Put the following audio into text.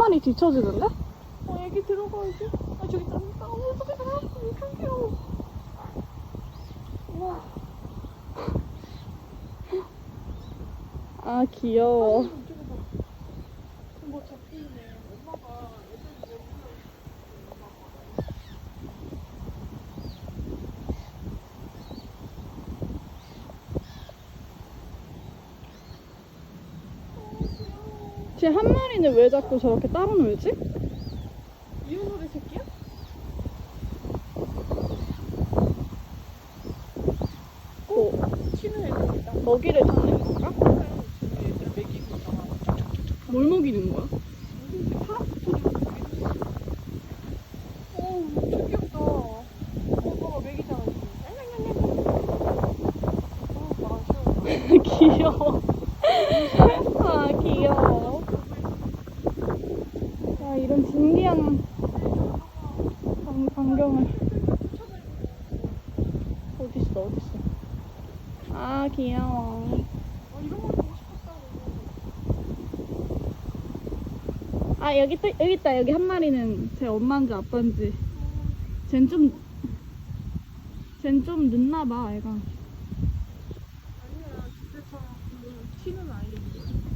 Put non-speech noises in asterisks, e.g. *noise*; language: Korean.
마리 뒤쳐지는데? 어, 애기 들어가야지. 아, 저기 있다. 아, 어떻게 들어갔어? 이렇게 귀여워. 우와. 아, 귀여워. 뭐 잡히네. 엄마가 애들 여기 쟤 한 마리는 왜 자꾸 저렇게 따로 놀지? 이유노래 새끼야? 뭐, 치는 애들이다. 먹이를 찾는 건가? 애들 먹이고 있잖아. 뭘 먹이는 거야? 진짜 귀엽다. 어, 먹이잖아, 지금. 어. *laughs* 귀여워. *laughs* 아, 귀여워. 아, 이런 신기한 광경을. 어딨어 어딨어? 아 귀여워. 아 여기 또 여기 있다. 여기 한 마리는 제 엄마인지 아빠인지. 쟨 좀 쟨 좀 늦나 봐 애가. 아니야 그때처럼 튀는 아이인데.